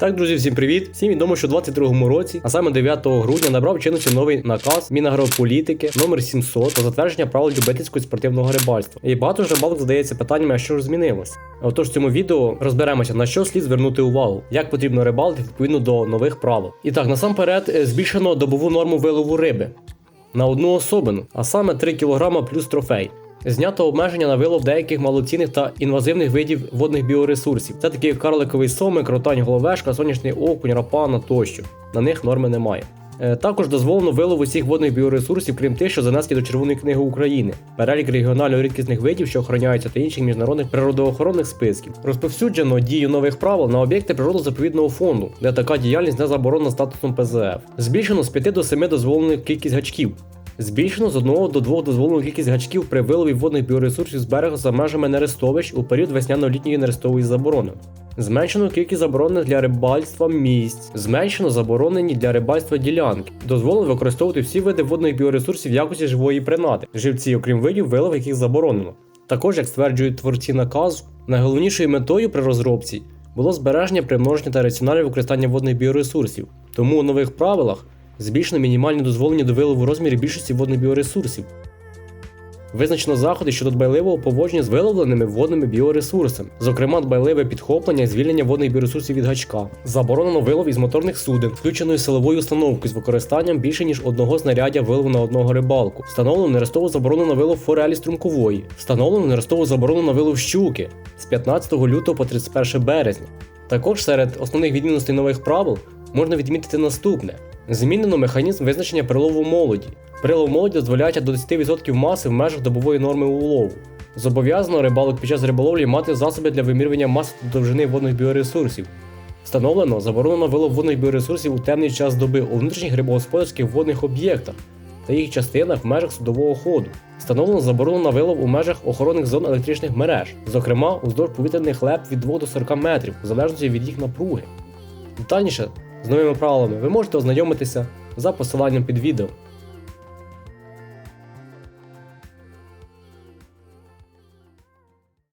Так, друзі, всім привіт! Всім відомо, що у 22-му році, а саме 9 грудня, набрав чинності новий наказ Мінагрополітики номер 700 про затвердження правил любительського спортивного рибальства. І багато ж рибалок задається питаннями, а що ж змінилось. Отож, в цьому відео розберемося, на що слід звернути увагу, як потрібно рибалити відповідно до нових правил. І так, насамперед е, збільшено добову норму вилову риби на одну особину, а саме 3 кг плюс трофей. Знято обмеження на вилов деяких малоцінних та інвазивних видів водних біоресурсів. Це такі карликовий сомик, ротань головешка, сонячний окунь, рапана тощо. На них норми немає. Е, Також дозволено вилов усіх водних біоресурсів, крім тих, що занесені до Червоної книги України, перелік регіонально рідкісних видів, що охороняються, та інших міжнародних природоохоронних списків. Розповсюджено дію нових правил на об'єкти природозаповідного фонду, де така діяльність не заборонена статусом ПЗФ. Збільшено з 5 до 7 дозволених кількість гачків. Збільшено з 1 до 2 дозволену кількість гачків при вилові водних біоресурсів з берега за межами нерестовищ у період весняно-літньої нерестової заборони. Зменшено кількість заборонених для рибальства місць, зменшено заборонені для рибальства ділянки. Дозволено використовувати всі види водних біоресурсів в якості живої принади, живці, окрім видів, вилов яких заборонено. Також, як стверджують творці наказу, найголовнішою метою при розробці було збереження, примноження та раціональне використання водних біоресурсів. Тому у нових правилах збільшено мінімальні дозволення до вилову розмірів більшості водних біоресурсів. Визначено заходи щодо дбайливого поводження з виловленими водними біоресурсами, зокрема дбайливе підхоплення і звільнення водних біоресурсів від гачка. Заборонено вилов із моторних суден, включеною силовою установкою з використанням більше ніж одного знаряддя вилову на одного рибалку. Встановлено нерестову заборону на вилов форелі струмкової. Встановлено нерестову заборону на вилов щуки з 15 лютого по 31 березня. Також серед основних відмінностей нових правил можна відмітити наступне: змінено механізм визначення прилову молоді. Прилов молоді дозволяє до 10% маси в межах добової норми улову. Зобов'язано рибалок під час риболовлі мати засоби для вимірювання маси та довжини водних біоресурсів. Встановлено заборонено вилов водних біоресурсів у темний час доби у внутрішніх рибогосподарських водних об'єктах та їх частинах в межах судового ходу. Встановлено заборону на вилов у межах охоронних зон електричних мереж, зокрема уздовж повітряних леп від 2 до 40 метрів, в залежності від їх напруги. Детальніше з новими правилами ви можете ознайомитися за посиланням під відео.